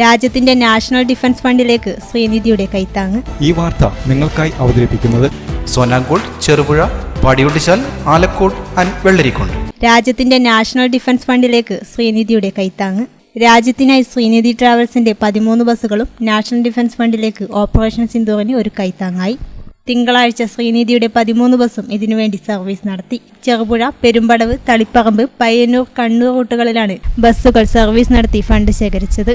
രാജ്യത്തിന്റെ national defence ഫണ്ടിലേക്ക് ശ്രീനിധിയുടെ കൈത്താങ് ഈ വാർത്ത നിങ്ങൾക്കായി അവതരിപ്പിക്കുന്നത് സോനാങ്കോട് ചെറുപുഴ പാടിയോട്ടിച്ചാൽ ആലക്കോട് ആൻഡ് വെള്ളരിക്കുണ്ട് രാജ്യത്തിന്റെ നാഷണൽ ഡിഫൻസ് ഫണ്ടിലേക്ക് ശ്രീനിധിയുടെ കൈത്താങ് രാജ്യത്തിനായി ശ്രീനിധി ട്രാവൽസിന്റെ പതിമൂന്ന് ബസ്സുകളും നാഷണൽ ഡിഫൻസ് ഫണ്ടിലേക്ക് ഓപ്പറേഷൻ സിന്ധുവിന് ഒരു കൈത്താങ്ങായി. തിങ്കളാഴ്ച ശ്രീനിധിയുടെ പതിമൂന്ന് ബസ്സും ഇതിനുവേണ്ടി സർവീസ് നടത്തി. ചെറുപുഴ പെരുമ്പടവ് തളിപ്പറമ്പ് പയ്യന്നൂർ കണ്ണൂർ റൂട്ടുകളിലാണ് ബസ്സുകൾ സർവീസ് നടത്തി ഫണ്ട് ശേഖരിച്ചത്.